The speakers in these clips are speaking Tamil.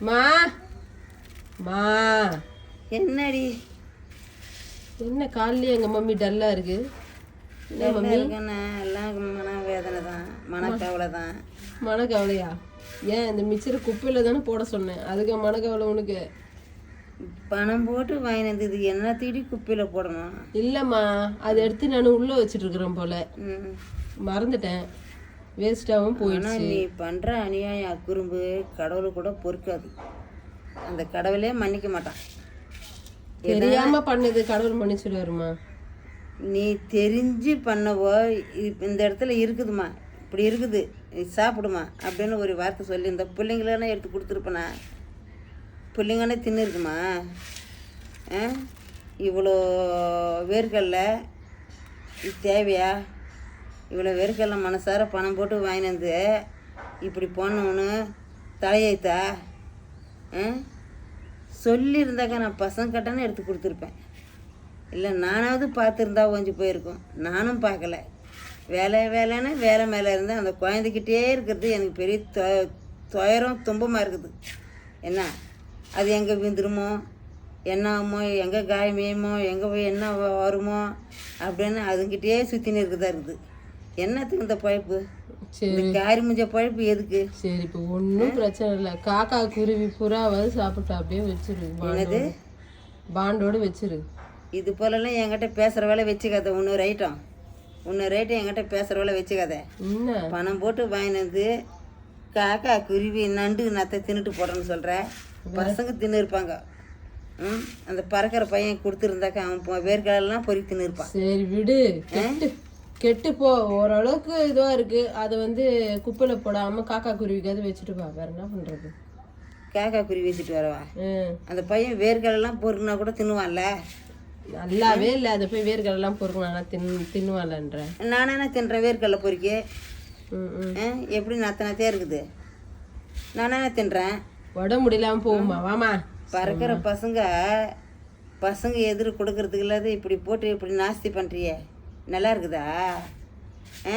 மா. மா. என்னடி? என்ன காலையில எங்க மம்மி டல்லா இருக்கு? என்ன மம்மி? இருக்குன்னு எல்லாம் மன வேதனை தான் மனக்கவலை தான் மனக்கவலையா? ஏன் இந்த மிச்சரை குப்பையில தானே போட சொன்னேன். அதுக்கு மனக்கவலை உனக்கு? பணம் போட்டு வாங்கினது இது என்ன தேடி குப்பையில் போடணும்? இல்லம்மா அதை எடுத்து நான் உள்ள வச்சிட்டு இருக்கிறேன் போல. ம். மறந்துட்டேன். வேஸ்டாகவும் போயிடுச்சு. நீ பண்ணுற அநியாயம் குறும்பு கடவுள் கூட பொறுக்காது. அந்த கடவுளே மன்னிக்க மாட்டான். தெரியாம பண்ணது கடவுள் மன்னிச்சிடுவாருமா? நீ தெரிஞ்சு பண்ணவோ இந்த இடத்துல இருக்குதுமா இப்படி இருக்குது. நீ சாப்பிடுமா அப்படின்னு ஒரு வார்த்தை சொல்லி இந்த பிள்ளைங்களெல்லாம் எடுத்து கொடுத்துருப்பேனா? பிள்ளைங்கன்னே தின்னு இருக்குமா ஆ? இவ்வளோ வேர்க்கடல இது தேவையா? இவ்வளோ வெறுக்கெல்லாம் மனசார பணம் போட்டு வாங்கினு வந்து இப்படி போனவனு தலையைத்தா ஆ? சொல்லியிருந்தாக்க நான் பசங்க எடுத்து கொடுத்துருப்பேன். இல்லை நானாவது பார்த்துருந்தா கொஞ்சம் போயிருக்கும். நானும் பார்க்கல. வேலை வேலைன்னு வேலை மேலே இருந்தால் அந்த குழந்தைக்கிட்டே இருக்கிறது எனக்கு பெரிய தொ துயரம் துன்பமாக இருக்குது. என்ன? அது எங்கே விழுந்துருமோ? என்ன ஆகுமோ? எங்கே காயமேயுமோ? எங்கே போய் என்ன வருமோ? அப்படின்னு அதுங்கிட்டே சுற்றின்னு இருக்குதா இருக்குது. என்னத்துக்கு இந்த பழப்பு? சரி. காரி முஞ்ச பழப்பு எதுக்கு? சரி இப்போ ஒன்றும் பிரச்சனை இல்லை. காக்கா குருவி புறாவது சாப்பிட்டு அப்படியே வச்சிரு என்னது? பாண்டோட. வச்சிரு. இது போலலாம் என்கிட்ட பேசுகிற வேலை வச்சுக்காத. இன்னொரு ஐட்டம் இன்னொரு ஐட்டம் என்கிட்ட பேசுகிற வேலை வச்சுக்காத. என்ன? பணம் போட்டு வாங்கினது காக்கா குருவி நண்டு நத்தை தின்னுட்டு போடுறேன்னு சொல்கிற பசங்க தின்னு இருப்பாங்க. ம்? அந்த பறக்கிற பையன் கொடுத்துருந்தாக்கா அவன் வேர்க்கடலாம் பொறி தின்னு இருப்பான். சரி விடு. கெட்டு கெட்டு போ ஓரளவுக்கு இதுவா இருக்கு. அதை வந்து குப்பையில போடாம காக்கா குருவிக்காவது வச்சுட்டு பா வேற என்ன பண்றது? காக்கா குருவி வச்சுட்டு வரவா. அந்த பையன் வேர்க்கடலாம் பொறுக்குனா கூட தின்னுவான்ல? நல்லாவே இல்லை. அதை போய் வேர்க்கடலாம் பொறுக்கணும் தின் தின்னுவாளன்ற நானே என்ன தின்றேன் வேர்க்கடலை பொறுக்கி ம் ம். ஆ, எப்படி நத்த நத்தையாக இருக்குது? நானே தின்றேன்? உடம்பு முடியலாம போகுமா? வாமா. பறக்கிற பசங்க பசங்க எதிர் கொடுக்கறதுக்கு இல்லாத இப்படி போட்டு இப்படி நாஸ்தி பண்ணுறியே நல்லா இருக்குதா ஆ?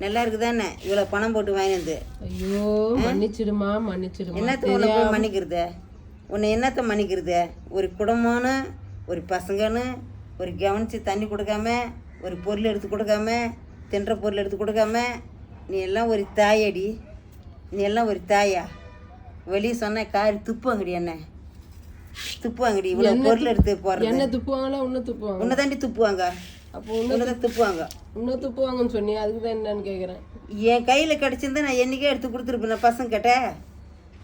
நல்லா இருக்குதானே இவ்வளோ பணம் போட்டு வாங்கினது ஐயோ மன்னிச்சிடுமா மன்னிச்சிடுமா. என்னத்த உன்னை போய் மன்னிக்கிறது? உன்னை என்னத்த மன்னிக்கிறது? ஒரு குடும்பம்னு ஒரு பசங்கன்னு ஒரு கவனித்து தண்ணி கொடுக்காம ஒரு பொருள் எடுத்து கொடுக்காம தின்ற பொருள் எடுத்து கொடுக்காம நீ எல்லாம் ஒரு தாயடி. நீ எல்லாம் ஒரு தாயா. வெளியே சொன்ன காரி துப்புவாங்கடி என்ன? துப்புவாங்கடி. இவ்வளோ பொருள் எடுத்து போடுறது. என்ன துப்புவாங்களா இன்னும் துப்புவாங்க. உன்னை தாண்டி துப்புவாங்க. அப்போ தான் துப்புவாங்க இன்னும் துப்புவாங்கன்னு சொன்னி அதுக்கு தான் என்னன்னு கேட்குறேன் என் கையில் கிடச்சிருந்தா நான் என்னைக்கே எடுத்து கொடுத்துருப்பேன் பசங்க கிட்ட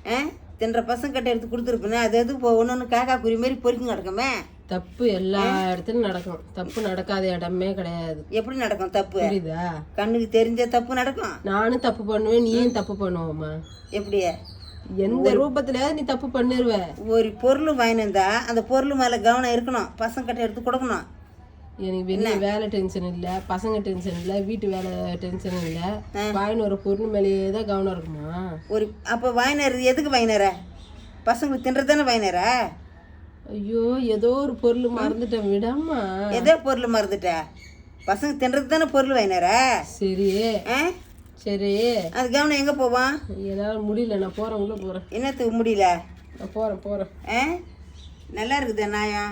ஆ? தின்ற பசங்க கிட்ட எடுத்து கொடுத்துருப்பேன் அது எது இப்போ ஒன்று ஒன்று காக்கா குறி மாதிரி பொறுக்கி கிடக்குமே தப்பு எல்லா இடத்துலயும் நடக்கும். தப்பு நடக்காத இடமே கிடையாது. எப்படி நடக்கும் தப்பு? புரியுதா? கண்ணுக்கு தெரிஞ்ச தப்பு நடக்கும்? நானும் தப்பு பண்ணுவேன் நீயும் தப்பு பண்ணுவோமா எப்படி? எந்த ரூபத்திலயாவது நீ தப்பு பண்ணிருவ. ஒரு பொருள் வாங்கினிருந்தா அந்த பொருள் மேலே கவனம் இருக்கணும். பசங்க கிட்ட எடுத்து கொடுக்கணும். எனக்கு வெளியே வேலை டென்ஷன் இல்ல பசங்க டென்ஷன் இல்ல வீட்டு வேலை டென்ஷன் இல்ல. வாங்கின ஒரு பொருள் மேலேயே தான் கவனம் இருக்குமா? ஒரு அப்போ வாங்கினார் எதுக்கு வாங்கினார பசங்களுக்கு தின்றது தானே வாங்கினாரா ஐயோ ஏதோ ஒரு பொருள் மறந்துட்டேன் விடாமா. எதோ பொருள் மறந்துட்ட. பசங்க தின்றது தானே பொருள் வாங்கினாரா சரி. ஆ? சரி. அது கவனம் எங்கே போவான் என்னால முடியல நான் போறேன் உள்ள போறேன். என்னத்துக்கு முடியல? நான் போறேன் போறேன். ஆ? நல்லா இருக்குதே நாயம்